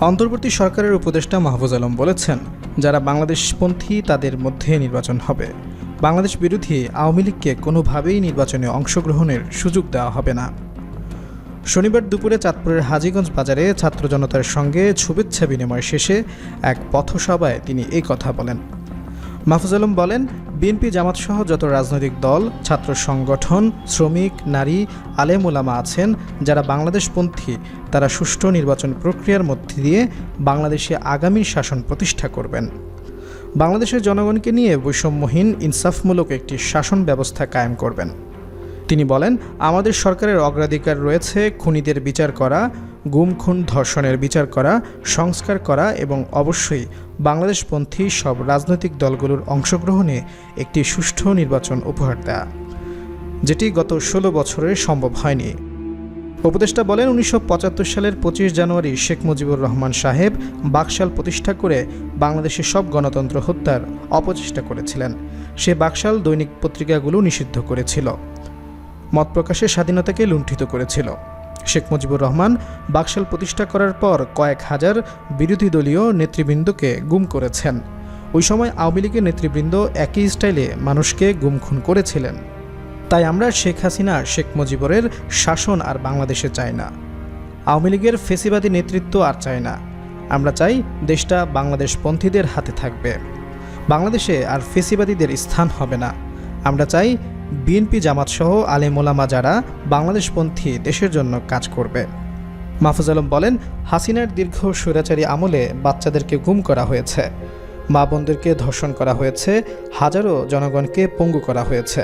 অন্তর্বর্তী সরকারের উপদেষ্টা মাহফুজ আলম বলেছেন, যারা বাংলাদেশপন্থী তাদের মধ্যে নির্বাচন হবে। বাংলাদেশ বিরোধী আওয়ামী লীগকে কোনোভাবেই নির্বাচনে অংশগ্রহণের সুযোগ দেওয়া হবে না। শনিবার দুপুরে চাঁদপুরের হাজিগঞ্জ বাজারে ছাত্র জনতার সঙ্গে শুভেচ্ছা বিনিময় শেষে এক পথসভায় তিনি এই কথা বলেন। মাহফুজ আলম বলেন, বিএনপি জামাতসহ যত রাজনৈতিক দল, ছাত্র সংগঠন, শ্রমিক, নারী, আলেম ওলামা আছেন, যারা বাংলাদেশপন্থী, তারা সুষ্ঠু নির্বাচন প্রক্রিয়ার মধ্যে দিয়ে বাংলাদেশে আগামী শাসন প্রতিষ্ঠা করবেন। বাংলাদেশের জনগণকে নিয়ে বৈষম্যহীন, ইনসাফমূলক একটি শাসন ব্যবস্থা কায়েম করবেন। তিনি বলেন, আমাদের সরকারের অগ্রাধিকার রয়েছে, খুনিদের বিচার করা গুম খুন ধর্ষণের বিচার করা, সংস্কার করা এবং অবশ্যই বাংলাদেশপন্থী সব রাজনৈতিক দলগুলোর অংশগ্রহণে একটি সুষ্ঠু নির্বাচন উপহার দেয়া, যেটি গত ষোলো বছরে সম্ভব হয়নি। উপদেষ্টা বলেন, উনিশশো পঁচাত্তর সালের পঁচিশ জানুয়ারি শেখ মুজিবুর রহমান সাহেব বাকশাল প্রতিষ্ঠা করে বাংলাদেশের সব গণতন্ত্র হত্যার অপচেষ্টা করেছিলেন। সে বাকশাল দৈনিক পত্রিকাগুলো নিষিদ্ধ করেছিল। মত প্রকাশের স্বাধীনতাকে লুণ্ঠিত করেছিল। শেখ মুজিবুর রহমান বাকশাল প্রতিষ্ঠা করার পর কয়েক হাজার বিরোধী দলীয় নেতৃবৃন্দকে গুম করেছেন। ওই সময় আওয়ামী লীগের নেতৃবৃন্দ একই স্টাইলে মানুষকে গুম খুন করেছিলেন। তাই আমরা শেখ হাসিনা, শেখ মুজিবুরের শাসন আর বাংলাদেশে চাই না। আওয়ামী লীগের ফেসিবাদী নেতৃত্ব আর চাই না। আমরা চাই দেশটা বাংলাদেশপন্থীদের হাতে থাকবে। বাংলাদেশে আর ফেসিবাদীদের স্থান হবে না। আমরা চাই বিএনপি জামাতসহ আলেমোলামা যারা বাংলাদেশপন্থী দেশের জন্য কাজ করবে। মাহফুজ আলম বলেন, হাসিনার দীর্ঘ স্বৈরাচারী আমলে বাচ্চাদেরকে গুম করা হয়েছে। মা বোনদেরকে ধর্ষণ করা হয়েছে, হাজারো জনগণকে পঙ্গু করা হয়েছে।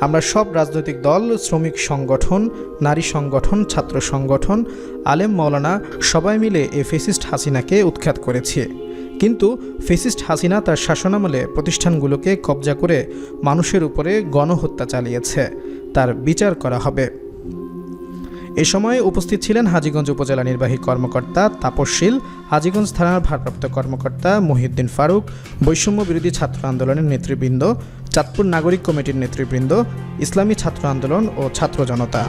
আমরা সব রাজনৈতিক দল, শ্রমিক সংগঠন, নারী সংগঠন, ছাত্র সংগঠন, আলেম, মৌলানা, সবাই মিলে এ ফেসিস্ট হাসিনাকে উৎখাত করেছি। কিন্তু ফেসিস্ট হাসিনা তার শাসনামলে প্রতিষ্ঠানগুলোকে কবজা করে মানুষের উপরে গণহত্যা চালিয়েছে। তার বিচার করা হবে। এ সময় উপস্থিত ছিলেন হাজীগঞ্জ উপজেলা নির্বাহী কর্মকর্তা তাপসশীল হাজীগঞ্জ থানার ভারপ্রাপ্ত কর্মকর্তা মহিউদ্দিন ফারুক, বৈষম্য বিরোধী ছাত্র আন্দোলনের নেতৃবৃন্দ, চাঁদপুর নাগরিক কমিটির নেতৃবৃন্দ, ইসলামী ছাত্র আন্দোলন ও ছাত্র জনতা।